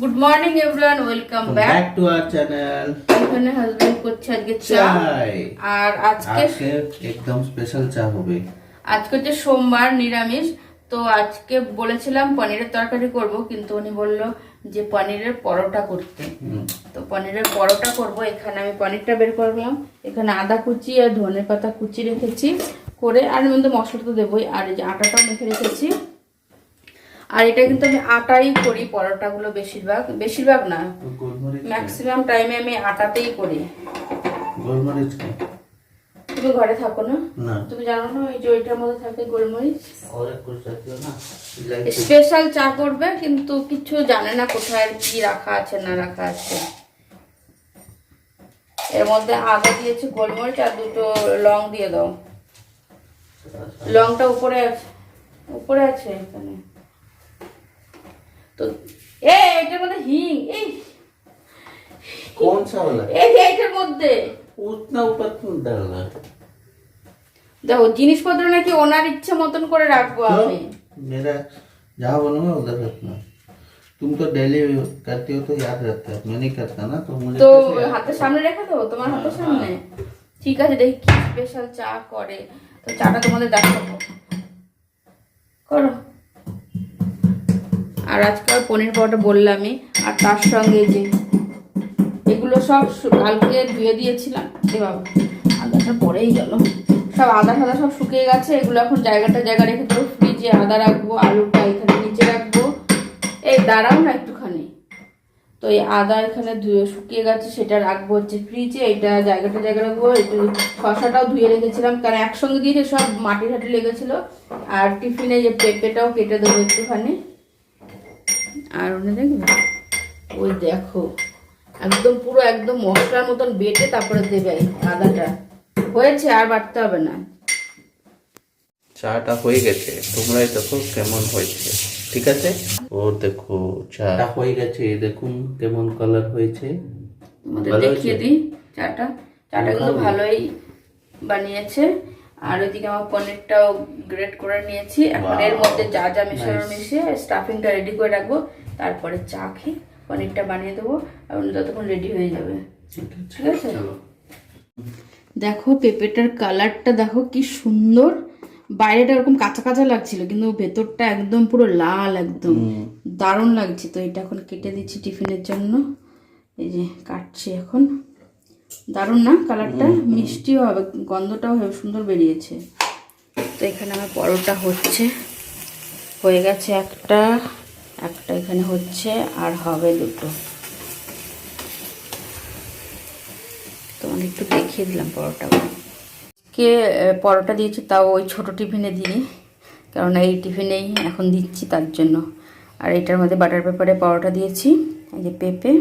Good morning everyone welcome back to our channel এখানে husband করছে আজকে চা। আর আজকে একদম স্পেশাল চা হবে। আজকে হচ্ছে সোমবার নিরামিষ। তো আজকে বলেছিলাম পনিরের তরকারি করব কিন্তু উনি বলল যে পনিরের পরোটা করতে। তো পনিরের পরোটা করব। এখানে আমি পনিরটা বের করলাম। এখানে আদা কুচি আর ধনে পাতা কুচি রেখেছি। করে আর মধ্যে মশলা তো দেবোই। আর এই যে আটাটাও মেখে রেখেছি। আর এটা কিন্তু আমি আটাই করি পরোটাগুলো বেশিরভাগ। বেশিরভাগ না ম্যাক্সিমাম টাইমে আমি আটাতেই করি। গোলমরিচ তুমি ঘরে থাকো না? তুমি জানো না ওই যে ওইটার মধ্যে থাকে গোলমরিচ? স্পেশাল চা করবে কিন্তু কিছু জানে না কোথায় কি রাখা আছে না রাখা আছে। এর মধ্যে আদা দিয়েছি গোলমরিচ আর দুটো লং দিয়ে দাও। লংটা উপরে আছে উপরে আছে এখানে। তো এ এটার মধ্যে হিং এই कौन सा वाला এই যে এটার মধ্যে उतना ऊपर क्यों डालना দেখো জিনিসপত্র নাকি ওনার ইচ্ছে মতন করে রাখবো तो আমি मेरा जहाँ बोलूंगा उधर रखना तुम तो डेली करती हो तो याद रहता है मैं नहीं करता ना तो मुझे তো कैसे याद- হাতের সামনে রেখে দেবো তোমার হাতের সামনে ঠিক আছে দেখি কি স্পেশাল চা করে তো চাটা তোমাদের দেখাবো করো আর আজকে আর পনির পাউডার বললামই, আর তার সঙ্গে যে এগুলো সব কালকে ধুয়ে দিয়েছিলাম। এ বাবা, আদাটা পরেই গেল। সব আদা ফাদা সব শুকিয়ে গেছে, এগুলো এখন জায়গাটা জায়গা রেখে দেবো, ফ্রিজে আদা রাখব, আলুটা এখানে নিচে রাখব। এই দাঁড়াও না একটুখানি। তো এই আদা এখানে ধুয়ে শুকিয়ে গেছে, সেটা রাখব হচ্ছে ফ্রিজে, এটা জায়গাটা জায়গা রাখব। একটু শশাটাও ধুয়ে রেখেছিলাম, কারণ একসঙ্গে দিয়েছে সব মাটি ঠাটি লেগেছিলো। আর টিফিনে যে পেঁপেটাও কেটে দেবো একটুখানি। আর ওনে দেখবে? ওই দেখো। একদম পুরো একদম মশলার মতন বেটে তারপরে দেবে আদাটা। হয়েছে আর বাটতে হবে না। চাটা হয়ে গেছে। তোমরাই দেখো কেমন হয়েছে। ঠিক আছে? ও দেখো চাটা হয়ে গেছে দেখুন কেমন কালার হয়েছে। তোমাদের দেখিয়ে দিই চাটা। চাটা কিন্তু ভালোই বানিয়েছে। আর ওইদিকে আমার পনিরটাও গ্রেট করে নিয়েছি। এখন এর মধ্যে যা যা মিশানো মিশিয়ে স্টাফিংটা রেডি করে রাখব। তারপরে চা খেয়ে পনিরটা বানিয়ে দেবো আর উনি ততক্ষণ রেডি হয়ে যাবে। ঠিক আছে দেখো পেঁপেটার কালারটা দেখো কি সুন্দর। বাইরেটা এরকম কাঁচা কাঁচা লাগছিল কিন্তু ভেতরটা একদম পুরো লাল একদম। দারুণ লাগছে তো এটা এখন কেটে দিচ্ছি টিফিনের জন্য। এই যে কাটছি এখন। দারুণ না কালারটা মিষ্টিও হবে গন্ধটাও হেবি সুন্দর বেরিয়েছে। তো এখানে আমার পরোটা হচ্ছে। হয়ে গেছে একটা। একটা এখানে হচ্ছে আর হবে দুটো। তোমাকে একটু দেখিয়ে দিলাম পরোটাগুলো কে পরোটা দিয়েছি তাও ওই ছোট টিফিনে দিই কারণ এই টিফিনেই এখন দিচ্ছি তার জন্য। আর এটার মধ্যে বাটার পেপারে পরোটা দিয়েছি এই যে পেঁপে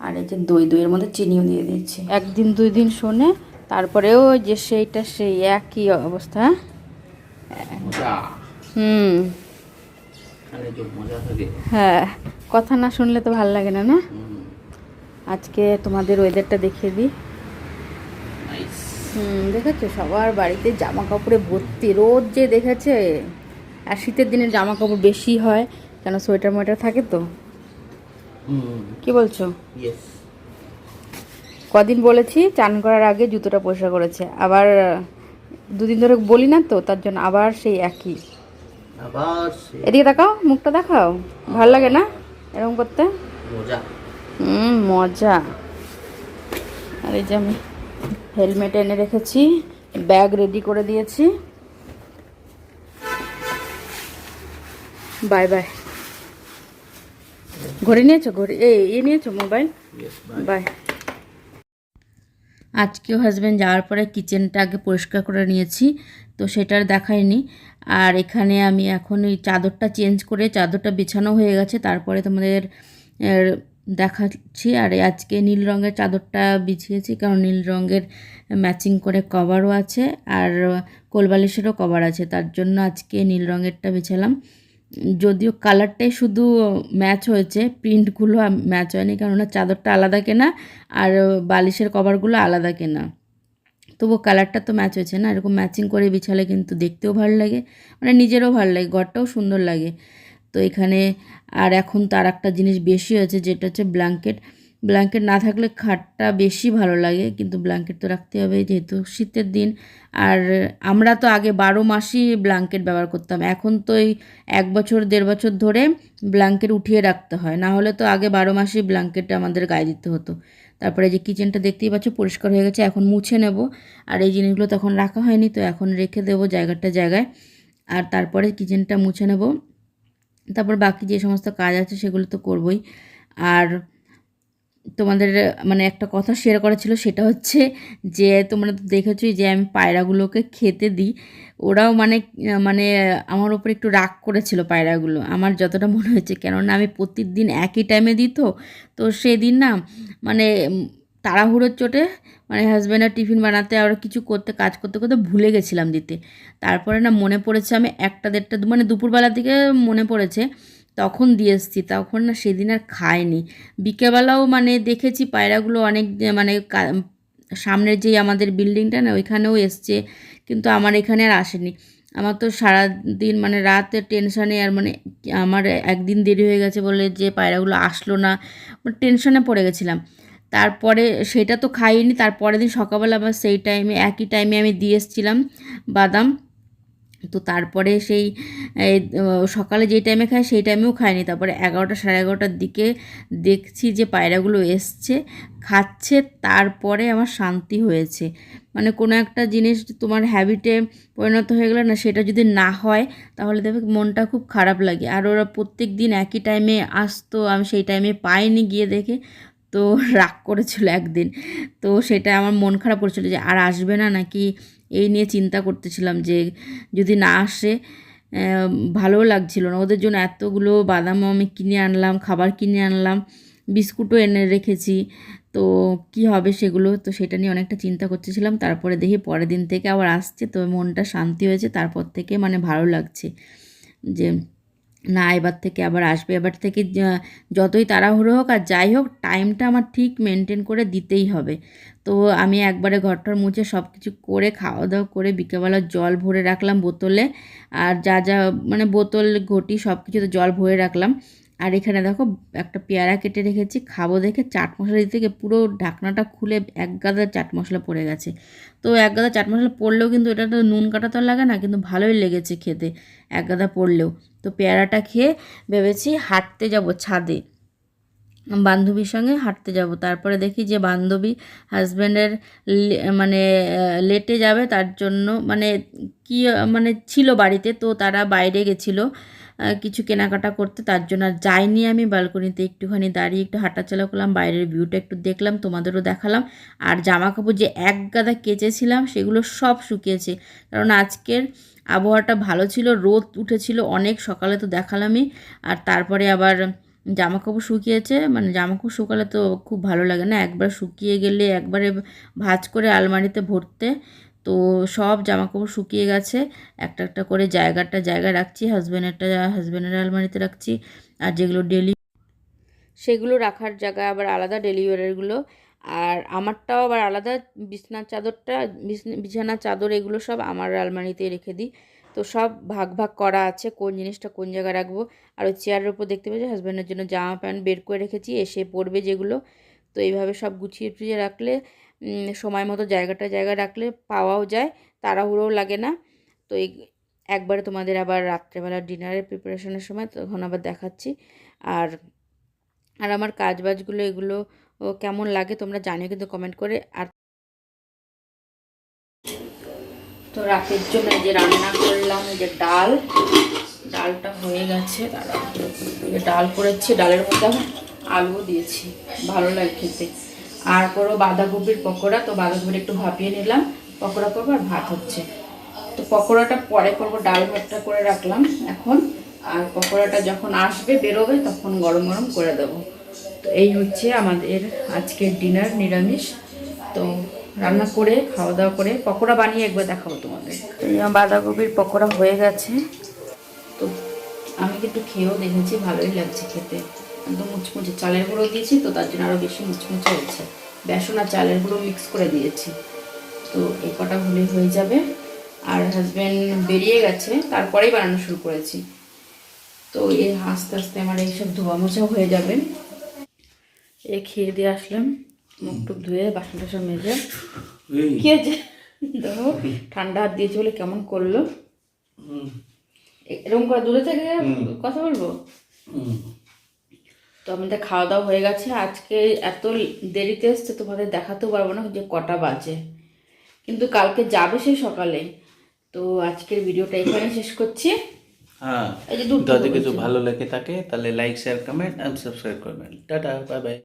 আর এই যে দই দইয়ের মধ্যে চিনিও দিয়ে দিয়েছি। একদিন দুই দিন শোনে তারপরেও যে সেইটা সেই একই অবস্থা। হুম। হ্যাঁ কথা না শুনলে তো ভালো লাগে না না? আজকে তোমাদের ওয়েদারটা দেখিয়ে দিই। হুম দেখেছ? সবার বাড়িতে জামা কাপড়ে ভর্তি। রোদ যে দেখেছে আর শীতের দিনে জামা কাপড় বেশি হয় কেন সোয়েটার মোয়েটার থাকে তো? কি বলছো? কদিন বলেছি চান করার আগে জুতোটা পরিষ্কার করেছে। আবার দুদিন ধরে বলি না তো তার জন্য আবার সেই একই। এদিকে দেখাও মুখটা দেখাও। ভালো লাগে না এরকম করতে? মজা। হুম মজা। আর এই যে আমি হেলমেট এনে রেখেছি ব্যাগ রেডি করে দিয়েছি। Bye bye. ঘড়ি নিয়েছো? ঘড়ি এই এ নিয়েছো মোবাইল? বাই। আজকেও হাজব্যান্ড যাওয়ার পরে কিচেনটা আগে পরিষ্কার করে নিয়েছি, তো সেটার দেখায়নি। আর এখানে আমি এখন ওই চাদরটা চেঞ্জ করে চাদরটা বিছানো হয়ে গেছে, তারপরে তোমাদের দেখাচ্ছি। আর আজকে নীল রঙের চাদরটা বিছিয়েছি, কারণ নীল রঙের ম্যাচিং করে কভারও আছে, আর কোলবালিশেরও কভার আছে, তার জন্য আজকে নীল রঙেরটা বিছালাম। যদিও কালারটাই শুধু ম্যাচ হয়েছে, প্রিন্টগুলো ম্যাচ হয়নি কেননা চাদরটা আলাদা কেনা আর বালিশের কভারগুলো আলাদা কেনা। তবু কালারটা তো ম্যাচ হয়েছে না, এরকম ম্যাচিং করে বিছালে কিন্তু দেখতেও ভালো লাগে মানে নিজেরও ভালো লাগে, ঘরটাও সুন্দর লাগে। তো এখানে আর এখন তার একটা জিনিস বেশি হয়েছে, যেটা হচ্ছে ব্ল্যাঙ্কেট। ব্ল্যাঙ্কেট না থাকলে খাটটা বেশি ভালো লাগে, কিন্তু ব্ল্যাঙ্কেট তো রাখতে হবে যেহেতু শীতের দিন। আর আমরা তো আগে বারো মাসই ব্ল্যাঙ্কেট ব্যবহার করতাম, এখন তো এই এক বছর, দেড় বছর ধরে ব্ল্যাঙ্কেট উঠিয়ে রাখতে হয়। না হলে তো আগে বারো মাসই ব্ল্যাঙ্কেট আমাদের গায়ে দিতে হতো। তারপরে যে কিচেনটা দেখতেই পাচ্ছ পরিষ্কার হয়ে গেছে, এখন মুছে নেব। আর এই জিনিসগুলো তখন রাখা হয়নি, তো এখন রেখে দেবো জায়গাটা জায়গায়। আর তারপরে কিচেনটা মুছে নেব। তারপর বাকি যে সমস্ত কাজ আছে সেগুলো তো করবই। আর তোমাদের মানে একটা কথা শেয়ার করা ছিল সেটা হচ্ছে যে তোমরা তো দেখেছোই যে আমি পায়রাগুলোকে খেতে দিই। ওরাও মানে মানে আমার ওপর একটু রাগ করেছিল পায়রাগুলো। আমার যতটা মনে হয়েছে, কেননা আমি প্রতিদিন একই টাইমে দিই তো তো সেদিন না মানে তাড়াহুড়োর চোটে মানে হাজব্যান্ডের টিফিন বানাতে আর কিছু করতে, কাজ করতে করতে ভুলে গেছিলাম দিতে। তারপরে না মনে পড়েছে আমি একটা দেড়টা মানে দুপুরবেলার দিকে মনে পড়েছে তখন দিয়ে এসছি, তখন না সেদিন আর খাইনি। বিকেলবেলাও মানে দেখেছি পায়রাগুলো অনেক মানে সামনের যেই আমাদের বিল্ডিংটা না ওইখানেও এসছে, কিন্তু আমার এখানে আর আসেনি। আমার তো সারাদিন মানে রাতের টেনশানে আর মানে আমার একদিন দেরি হয়ে গেছে বলে যে পায়রাগুলো আসলো না টেনশনে পড়ে গেছিলাম। তারপরে সেটা তো খাইনি, তারপরের দিন সকালবেলা আবার সেই টাইমে একই টাইমে আমি দিয়ে এসেছিলাম বাদাম। তো তারপরে সেই সকালে যেই টাইমে খায় সেই টাইমেও খাইনি তারপরে এগারোটা সাড়ে এগারোটার দিকে দেখছি যে পায়রাগুলো এসছে, খাচ্ছে, তারপরে আমার শান্তি হয়েছে। মানে কোনো একটা জিনিস তোমার হ্যাবিটে পরিণত হয়ে গেলে না, সেটা যদি না হয়, তাহলে দেখবে মনটা খুব খারাপ লাগে। আর ওরা প্রত্যেক দিন একই টাইমে আসতো, আমি সেই টাইমে পাইনি গিয়ে দেখে, তো রাগ করেছিল একদিন। তো সেটা আমার মন খারাপ করেছিল যে আর আসবে না নাকি এই নিয়ে চিন্তা করতেছিলাম যে যদি না আসে ভালোও লাগছিল না। ওদের জন্য এতগুলো বাদামও আমি কিনে আনলাম, খাবার কিনে আনলাম, বিস্কুটও এনে রেখেছি। তো কি হবে সেগুলো? তো সেটা নিয়ে অনেকটা চিন্তা করতেছিলাম। তারপরে দেখি পরের দিন থেকে আবার আসছে। তো মনটা শান্তি হয়েছে। তারপর থেকে মানে ভালো লাগছে যে না, এবার থেকে আবার আসবে। এবার থেকে যতই তাড়াহুড়ো হোক আর যাই হোক টাইমটা আমার ঠিক মেনটেন করে দিতেই হবে। তো আমি একবারে ঘরটার মুছে সব কিছু করে খাওয়া দাওয়া করে বিকেলবেলা জল ভরে রাখলাম বোতলে। আর যা যা মানে বোতল, ঘটি সব কিছুতে জল ভরে রাখলাম। আর এখানে দেখো একটা পেয়ারা কেটে রেখেছি, খাব দেখে চাট মশলা দিতে গিয়ে পুরো ঢাকনাটা খুলে এক গাদা চাট মশলা পড়ে গেছে। তো এক গাদা চাট মশলা পড়লেও কিন্তু এটা তো নুন কাটা তো লাগে না, কিন্তু ভালোই লেগেছে খেতে এক গাদা পড়লেও। তো পেয়ারাটা খেয়ে ভেবেছি হাঁটতে যাব ছাদে। বান্ধবীর সঙ্গে হাঁটতে যাব। তারপরে দেখি যে বান্ধবী হাজব্যান্ডের মানে লেটে যাবে, তার জন্য মানে কি মানে ছিল বাড়িতে, তো তারা বাইরে গেছিল কিছু কেনাকাটা করতে, তার জন্য আর যাইনি আমি ব্যালকনিতে একটুখানি দাঁড়িয়ে একটু হাঁটাচলা করলাম, বাইরের ভিউটা একটু দেখলাম, তোমাদেরও দেখালাম। আর জামা কাপড় যে এক গাদা কেচেছিলাম, সেগুলো সব শুকিয়েছে। কারণ আজকের আবহাওয়াটা ভালো ছিল, রোদ উঠেছিল অনেক, সকালে তো দেখালামই। আর তারপরে আবার জামা কাপড় শুকিয়েছে মানে জামা কাপড় শুকালে তো খুব ভালো লাগে না। একবার শুকিয়ে গেলে একবারে ভাঁজ করে আলমারিতে ভরতে, তো সব জামা কাপড় শুকিয়ে গেছে। একটা একটা করে জায়গাটা জায়গা রাখছি হাজব্যান্ডেরটা হাজব্যান্ডের আলমারিতে রাখছি, আর যেগুলো ডেলি সেগুলো রাখার জায়গা আবার আলাদা ডেলিভারিগুলো আর আমারটাও আবার আলাদা, বিছনার চাদরটা, বিছনা- বিছানার চাদর এগুলো সব আমার আলমারিতে রেখে দিই। তো সব ভাগ ভাগ করা আছে কোন জিনিসটা কোন জায়গায় রাখব। আর ওই চেয়ারের উপর দেখতে পাচ্ছি হাজব্যান্ডের জন্য জামা প্যান্ট বের করে রেখেছি, এসে পরবে যেগুলো। তো এইভাবে সব গুছিয়ে টুছিয়ে রাখলে সময় মতো জায়গাটা জায়গায় রাখলে পাওয়াও যায়, তাড়াহুড়োও লাগে না। তো এই একবারে তোমাদের আবার রাত্রেবেলা ডিনারের প্রিপারেশনের সময় তখন আবার দেখাচ্ছি। আর আর আমার কাজ বাজগুলো এগুলো কেমন লাগে তোমরা জানিও কিন্তু কমেন্ট করে। আর তো রাতের জন্য যে রান্না করলাম যে ডাল, ডালটা হয়ে গেছে। দাঁড়া ডাল করেছি, ডালের মধ্যে আলু দিয়েছি, ভালো লাগে খেতে। আর করো বাঁধাকপির পকোড়া, তো বাঁধাকপিটা একটু ভাপিয়ে নিলাম, পকোড়া করব আর ভাত হচ্ছে। তো পকোড়াটা পরে করব, ডাল ভাতটা করে রাখলাম এখন। আর পকোড়াটা যখন আসবে, বেরোবে, তখন গরম গরম করে দেবো। তো এই হচ্ছে আমাদের আজকের ডিনার, নিরামিষ। তো রান্না করে খাওয়া দাওয়া করে পকোড়া বানিয়ে একবার দেখাবো তোমাদের। বাঁধাকপির পকোড়া হয়ে গেছে। তো আমি কিন্তু খেয়েও দেখেছি ভালোই লাগছে খেতে। একদম মুচমুচে। চালের গুঁড়ো দিয়েছি তো তার জন্য আরও বেশি মুচমুচে হয়েছে। বেসন আর চালের গুঁড়ো মিক্স করে দিয়েছি। তো এই কটা হলেই হয়ে যাবে। আর হাজব্যান্ড বেরিয়ে গেছে তারপরেই বানানো শুরু করেছি। তো এই আস্তে আস্তে আমার এইসব ধোয়া মোছা হয়ে যাবে। এ খেয়ে দিয়ে আসলাম। ধুয়ে বাসন টাসন মেজে কি হয়েছে? দেখো ঠান্ডা হাত দিয়েছে বলে কেমন করল? এরকম করে দূরে থেকে কথা বলব? তো আমাদের খাওয়া দাওয়া হয়ে গেছে। আজকে এত দেরিতে এসছে তোমাদের দেখাতেও পারব না যে কটা বাজে। কিন্তু কালকে যাবে সে সকালে। তো আজকের ভিডিওটা এখানে শেষ করছি। হ্যাঁ। এই যে দুধ যদি কিছু ভালো লেগে থাকে তাহলে লাইক শেয়ার কমেন্ট সাবস্ক্রাইব করবেন। Tata bye bye